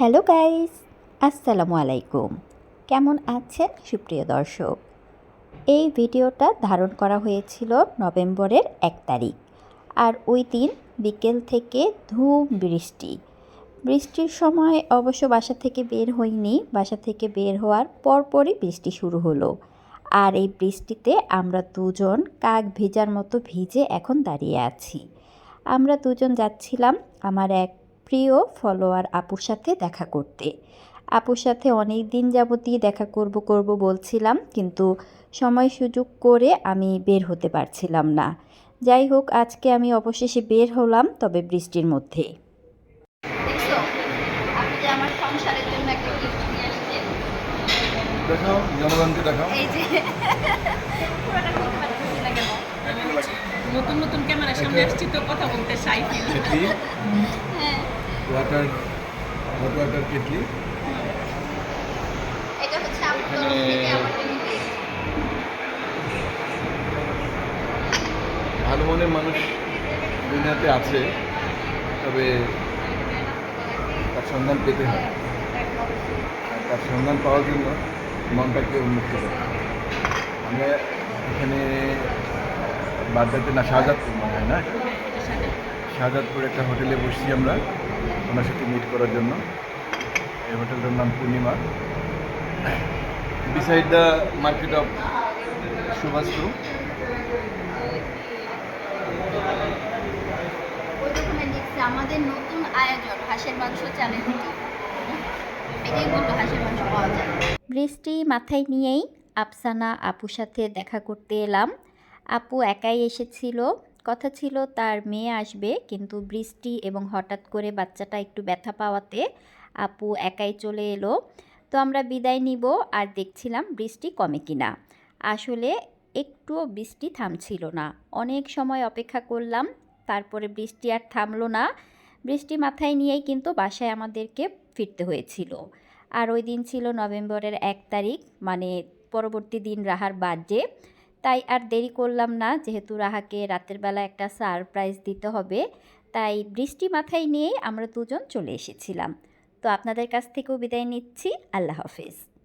Hello guys, আসসালামু আলাইকুম। কেমন আছেন সুপ্রিয় দর্শক? এই ভিডিওটা ধারণ করা হয়েছিল নভেম্বরের এক তারিখ, আর ওই দিন বিকেল থেকে ধুম বৃষ্টি। বৃষ্টির সময় অবশ্য বাসা থেকে বের হইনি, বাসা থেকে বের হওয়ার পরপরই বৃষ্টি শুরু হলো। আর এই বৃষ্টিতে আমরা দুজন কাক ভেজার মতো ভিজে এখন দাঁড়িয়ে আছি। আমরা দুজন যাচ্ছিলাম আমার এক প্রিয় ফলোয়ার আপুর সাথে দেখা করতে। আপুর সাথে অনেক দিন যাবতই দেখা করব করব বলছিলাম কিন্তু সময় সুযোগ করে আমি বের হতে পারছিলাম না। যাই হোক আজকে আমি অবশেষে বের হলাম তবে বৃষ্টির মধ্যে। দেখাও জনগণকে দেখাও। এই যে পুরোটা করতে পারতেছি না কেন? নতুন নতুন ক্যামেরার সামনে আসছি তো কথা বলতে কেটলি হ্যাঁ। Water hot water kettle. ভালো মনের মানুষ দুনিয়াতে আছে তবে তার সন্ধান পেতে হয়। আর তার সন্ধান পাওয়ার জন্য মনটাকে উন্মুক্ত করতে আমরা এখানে বাড্ডাতে না শাহজাদপুর মনে হয় না? শাহজাদপুর একটা হোটেলে বসছি আমরা। ওনার সাথে মিট করার জন্য। এই হোটেলটার নাম Purnima. Beside the market of সুভাষু আমাদের নতুন আয়োজন হাঁসের মাংস চ্যানেল এটাই বলল হাঁসের মাংস পাওয়া যায়। বৃষ্টি মাথায় নিয়েই আফসানা আপুর সাথে দেখা করতে এলাম। আপু একাই এসেছিল। কথা ছিল, তার মেয়ে আসবে, কিন্তু বৃষ্টি এবং হঠাৎ করে বাচ্চাটা একটু ব্যথা পাওয়াতে আপু একাই চলে এলো। তো আমরা বিদায় নিব, আর দেখছিলাম বৃষ্টি কমে কিনা। আসলে একটুও বৃষ্টি থামছিল না। অনেক সময় অপেক্ষা করলাম, তারপরে বৃষ্টি আর থামলো না। বৃষ্টি মাথায় নিয়েই কিন্তু বাসায় আমাদেরকে ফিরতে হয়েছিল। আর ওই দিন ছিল নভেম্বরের এক তারিখ মানে পরবর্তী দিন রাহার বার্থডে তাই আর দেরি করলাম না। যেহেতু রাহাকে রাতের বেলা একটা সারপ্রাইজ দিতে হবে, তাই বৃষ্টি মাথায় নিয়েই আমরা দুজন চলে এসেছিলাম। তো আপনাদের কাছ থেকেও বিদায় নিচ্ছি। আল্লাহ হাফেজ।